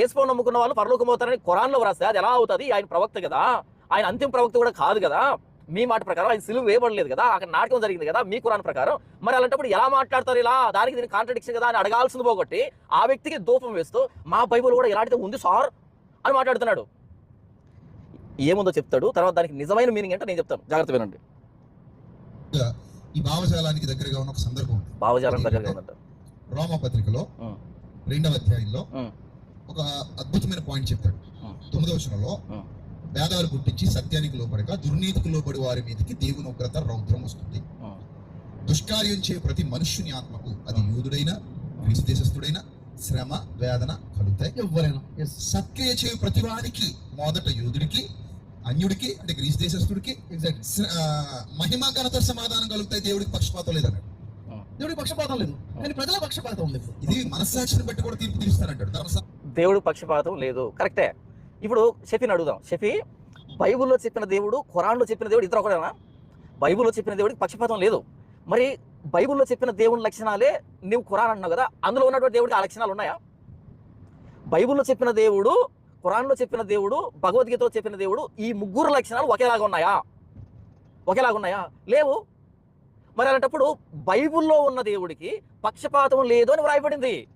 ఏసులో నమ్ముకున్న వాళ్ళు పరలోకం పోతారని ఖురాన్లో వ్రాస్తే అది ఎలా అవుతుంది? ఆయన ప్రవక్త కదా. ఆయన అంతిమ ప్రవక్త కూడా కాదు కదా. మీ మాట ప్రకారం ఆయన సిలువ వేయబడలేదు కదా. అక్కడ నాటకం జరిగింది కదా మీ కురాన్ ప్రకారం. మరి అలాంటప్పుడు ఎలా మాట్లాడతారు ఇలా? దానికి దీనికి కాంట్రడిక్షన్ కదా అని అడగాల్సింది పోగొట్టి ఆ వ్యక్తికి దూపం వేస్తూ మా బైబుల్ కూడా ఇలాంటిది ఉంది సార్ అని మాట్లాడుతున్నాడు. ఏముందో చెప్తాడు. తర్వాత దానికి నిజమైన మీనింగ్ ఏంటో నేను చెప్తాను. జాగ్రత్త వినండి. ఈ భావజాలానికి దగ్గరగా ఉన్న ఒక సందర్భం భావజాలం దగ్గరగా ఉందంట రోమా పత్రికలో. రెండవ అధ్యాయంలో. ఒక అద్భుతమైన పాయింట్ చెప్తాడు ఉం. తొమ్మిదవ వచనంలో. భేదాలు పుట్టించి సత్యానికి లోపడక దుర్నీతికి లోబడి వారి మీదకి దేవుని ఉగ్రత రౌద్రం వస్తుంది. దుష్కార్యం చే ప్రతి మనుష్యుని ఆత్మకు అది యూదుడైనా గ్రీసు దేశస్థుడైన శ్రమ వేదన కలుగుతాయి. ఎవరైనా సత్క్రియ చేయు ప్రతి వారికి మొదట యూదుడికి అన్యుడికి అంటే గ్రీస్ దేశస్థుడికి ఎగ్జాక్ట్ ఆ, మహిమ ఘనత సమాధానం కలుగుతాయి దేవుడికి పక్షపాతం లేదన్నాడు దేవుడి పక్షపాతం లేదు. కానీ ప్రజల పక్షపాతం ఉంది ఇది మనస్సాక్షిని బట్టి కూడా తీర్పు తీరుస్తానంటాడు. ధర్మశా దేవుడు పక్షపాతం లేదు. కరెక్టే. ఇప్పుడు షఫీని అడుగుదాం. షఫీ బైబిల్లో చెప్పిన దేవుడు ఖురాన్లో చెప్పిన దేవుడు ఇద్దరు ఒకడేనా? బైబిల్లో చెప్పిన దేవుడికి పక్షపాతం లేదు. మరి బైబిల్లో చెప్పిన దేవుని లక్షణాలే నువ్వు ఖురాన్ అంటున్నావు కదా అందులో ఉన్నటువంటి దేవుడికి ఆ లక్షణాలు ఉన్నాయా? బైబిల్లో చెప్పిన దేవుడు ఖురాన్లో చెప్పిన దేవుడు భగవద్గీతలో చెప్పిన దేవుడు ఈ ముగ్గురు లక్షణాలు ఒకేలాగా ఉన్నాయా? ఒకేలాగా ఉన్నాయా? లేవు. మరి అలాంటప్పుడు బైబిల్లో ఉన్న దేవుడికి పక్షపాతం లేదు అని వ్రాయబడింది.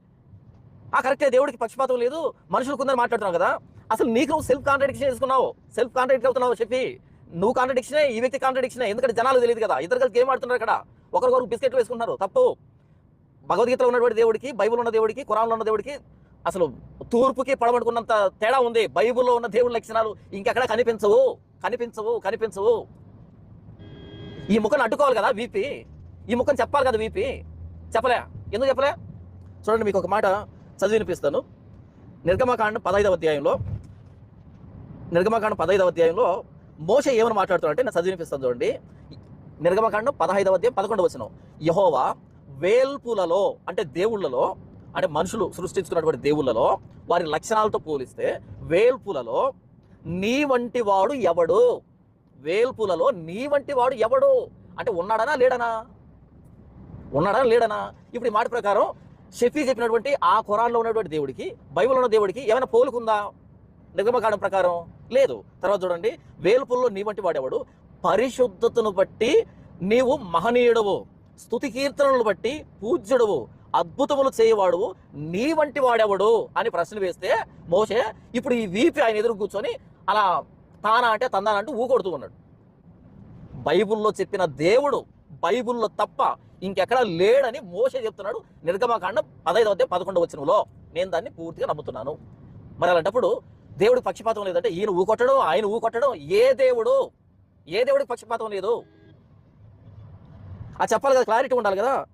ఆ కరెక్టే దేవుడికి పక్షపాతం లేదు మనుషులు కొందరు మాట్లాడుతున్నావు కదా. అసలు నీకు నువ్వు సెల్ఫ్ కాంట్రడిక్షన్ చేసుకున్నావు. సెల్ఫ్ కాంట్రడిక్ట్ అవుతున్నావు చెప్పి నువ్వు కాంట్రడిక్షనే ఈ వ్యక్తి కాంట్రడిక్షనే ఎందుకంటే జనాలు తెలియదు కదా. ఇద్దరు కలిసి గేమ్ ఆడుతున్నారు అక్కడ? ఒకరికొకరు బిస్కెట్లు వేసుకుంటున్నారు తప్పు. భగవద్గీతలో ఉన్నటువంటి దేవుడికి బైబిల్ ఉన్న దేవుడికి కురాన్లో ఉన్న దేవుడికి అసలు తూర్పుకి పడబడుకున్నంత తేడా ఉంది. బైబిల్లో ఉన్న దేవుడి లక్షణాలు ఇంకెక్కడ కనిపించవు. కనిపించవు కనిపించవు. ఈ ముఖం అడ్డుకోవాలి కదా వీపీ. ఈ ముఖం చెప్పాలి కదా వీపీ. చెప్పలే. ఎందుకు చెప్పలే? చూడండి మీకు ఒక మాట చదివి వినిపిస్తాను నిర్గమకాండం పదహైదవ అధ్యాయంలో నిర్గమకాండం పదహైదవ అధ్యాయంలో మోష ఏమని మాట్లాడుతున్నాడు అంటే నేను చదివి వినిపిస్తాను చూడండి. నిర్గమకాండం పదహైదవ అధ్యాయం పదకొండవ వచనం. యహోవా వేల్పులలో అంటే దేవుళ్ళలో అంటే మనుషులు సృష్టించుకున్నటువంటి దేవుళ్ళలో వారి లక్షణాలతో పోలిస్తే వేల్పులలో నీ వంటి వాడు ఎవడు? వేల్పులలో నీ వంటి వాడు ఎవడు? అంటే ఉన్నాడనా లేడనా? ఉన్నాడా లేడనా? ఇప్పుడు ఈ మాట ప్రకారం షఫీ చెప్పినటువంటి ఆ ఖురాన్లో ఉన్నటువంటి దేవుడికి బైబుల్ ఉన్న దేవుడికి ఏమైనా పోలుకుందా? నిర్గమకాండం ప్రకారం లేదు. తర్వాత చూడండి వేల్పుల్లో నీ వంటి వాడేవాడు? పరిశుద్ధతను బట్టి నీవు మహనీయుడవు. స్థుతి కీర్తనలు బట్టి పూజ్యుడవు. అద్భుతములు చేయవాడు నీ వంటి వాడెవడు? అని ప్రశ్న వేస్తే మోసే ఇప్పుడు ఈ వీపి ఆయన ఎదురు కూర్చొని అలా తానా అంటే తందానా అంటూ ఊకొడుతూ ఉన్నాడు. బైబిల్లో చెప్పిన దేవుడు బైబిల్లో తప్ప ఇంకెక్కడ లేడని మోసే చెప్తున్నాడు. నిర్గమకాండం పదహైదవ అధ్యాయం పదకొండవ వచనంలో. నేను దాన్ని పూర్తిగా నమ్ముతున్నాను. మరి అలాంటప్పుడు దేవుడికి పక్షపాతం లేదంటే ఈయన ఊకొట్టడం ఆయన ఊకొట్టడం ఏ దేవుడు? ఏ దేవుడికి పక్షపాతం లేదు? ఆ చెప్పాలి కదా క్లారిటీ ఉండాలి కదా.